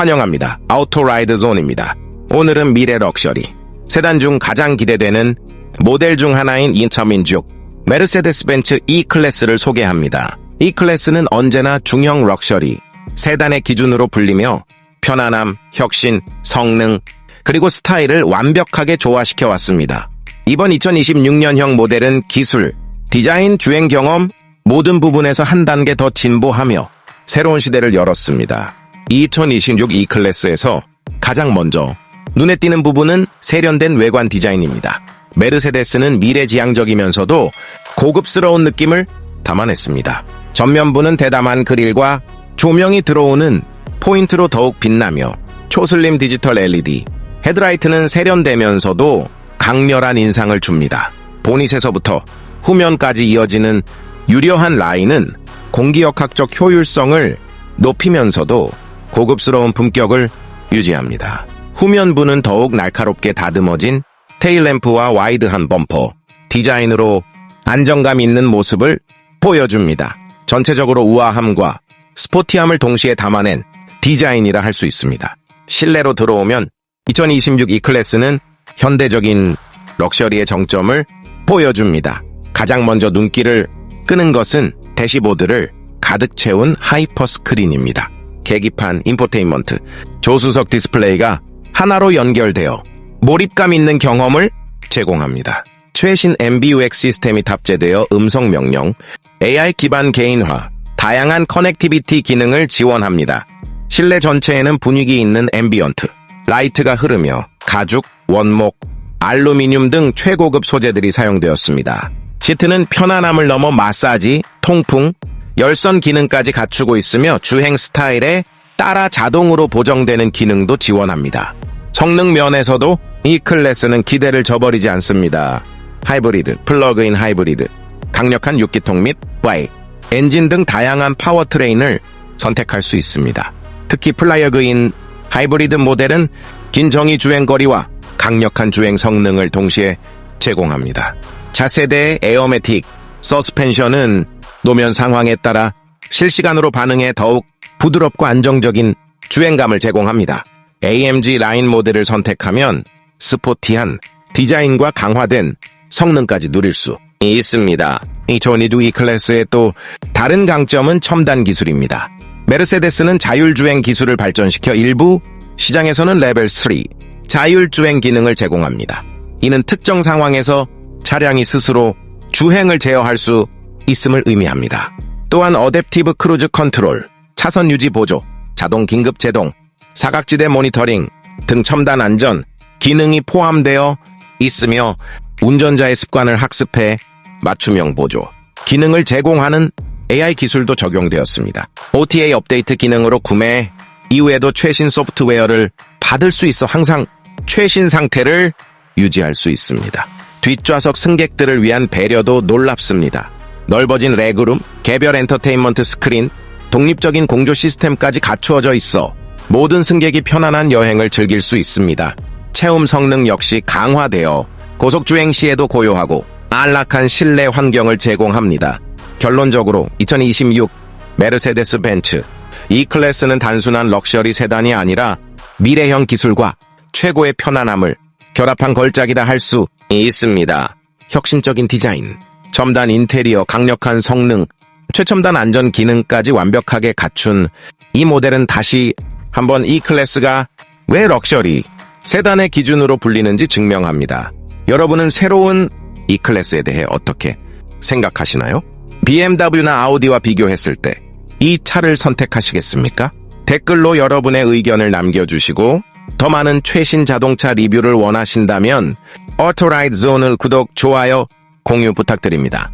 환영합니다. 아우토라이드 존입니다. 오늘은 미래 럭셔리. 세단 중 가장 기대되는 모델 중 하나인 인터민족 메르세데스 벤츠 E 클래스를 소개합니다. E 클래스는 언제나 중형 럭셔리, 세단의 기준으로 불리며 편안함, 혁신, 성능, 그리고 스타일을 완벽하게 조화시켜 왔습니다. 이번 2026년형 모델은 기술, 디자인, 주행 경험 모든 부분에서 한 단계 더 진보하며 새로운 시대를 열었습니다. 2026 E 클래스에서 가장 먼저 눈에 띄는 부분은 세련된 외관 디자인입니다. 메르세데스는 미래지향적이면서도 고급스러운 느낌을 담아냈습니다. 전면부는 대담한 그릴과 조명이 들어오는 포인트로 더욱 빛나며 초슬림 디지털 LED, 헤드라이트는 세련되면서도 강렬한 인상을 줍니다. 보닛에서부터 후면까지 이어지는 유려한 라인은 공기역학적 효율성을 높이면서도 고급스러운 품격을 유지합니다. 후면부는 더욱 날카롭게 다듬어진 테일램프와 와이드한 범퍼, 디자인으로 안정감 있는 모습을 보여줍니다. 전체적으로 우아함과 스포티함을 동시에 담아낸 디자인이라 할 수 있습니다. 실내로 들어오면 2026 E-클래스는 현대적인 럭셔리의 정점을 보여줍니다. 가장 먼저 눈길을 끄는 것은 대시보드를 가득 채운 하이퍼 스크린입니다. 계기판, 인포테인먼트, 조수석 디스플레이가 하나로 연결되어 몰입감 있는 경험을 제공합니다. 최신 MBUX 시스템이 탑재되어 음성 명령, AI 기반 개인화, 다양한 커넥티비티 기능을 지원합니다. 실내 전체에는 분위기 있는 앰비언트, 라이트가 흐르며 가죽, 원목, 알루미늄 등 최고급 소재들이 사용되었습니다. 시트는 편안함을 넘어 마사지, 통풍, 열선 기능까지 갖추고 있으며 주행 스타일에 따라 자동으로 보정되는 기능도 지원합니다. 성능 면에서도 이 클래스는 기대를 저버리지 않습니다. 하이브리드, 플러그인 하이브리드, 강력한 6기통 및 Y, 엔진 등 다양한 파워트레인을 선택할 수 있습니다. 특히 플라이어그인 하이브리드 모델은 긴 정의 주행 거리와 강력한 주행 성능을 동시에 제공합니다. 차세대의 에어매틱, 서스펜션은 노면 상황에 따라 실시간으로 반응해 더욱 부드럽고 안정적인 주행감을 제공합니다. AMG 라인 모델을 선택하면 스포티한 디자인과 강화된 성능까지 누릴 수 있습니다. 이 조니두 E 클래스의 또 다른 강점은 첨단 기술입니다. 메르세데스는 자율주행 기술을 발전시켜 일부 시장에서는 레벨 3 자율주행 기능을 제공합니다. 이는 특정 상황에서 차량이 스스로 주행을 제어할 수 있음을 의미합니다. 또한 어댑티브 크루즈 컨트롤, 차선 유지 보조, 자동 긴급 제동, 사각지대 모니터링 등 첨단 안전 기능이 포함되어 있으며 운전자의 습관을 학습해 맞춤형 보조 기능을 제공하는 AI 기술도 적용되었습니다. OTA 업데이트 기능으로 구매 이후에도 최신 소프트웨어를 받을 수 있어 항상 최신 상태를 유지할 수 있습니다. 뒷좌석 승객들을 위한 배려도 놀랍습니다. 넓어진 레그룸, 개별 엔터테인먼트 스크린, 독립적인 공조 시스템까지 갖추어져 있어 모든 승객이 편안한 여행을 즐길 수 있습니다. 체험 성능 역시 강화되어 고속주행 시에도 고요하고 안락한 실내 환경을 제공합니다. 결론적으로 2026 메르세데스 벤츠 E 클래스는 단순한 럭셔리 세단이 아니라 미래형 기술과 최고의 편안함을 결합한 걸작이다 할 수 있습니다. 혁신적인 디자인, 첨단 인테리어, 강력한 성능, 최첨단 안전 기능까지 완벽하게 갖춘 이 모델은 다시 한번 E 클래스가 왜 럭셔리, 세단의 기준으로 불리는지 증명합니다. 여러분은 새로운 E 클래스에 대해 어떻게 생각하시나요? BMW나 아우디와 비교했을 때 이 차를 선택하시겠습니까? 댓글로 여러분의 의견을 남겨주시고 더 많은 최신 자동차 리뷰를 원하신다면 어토라이드 존을 구독, 좋아요, 공유 부탁드립니다.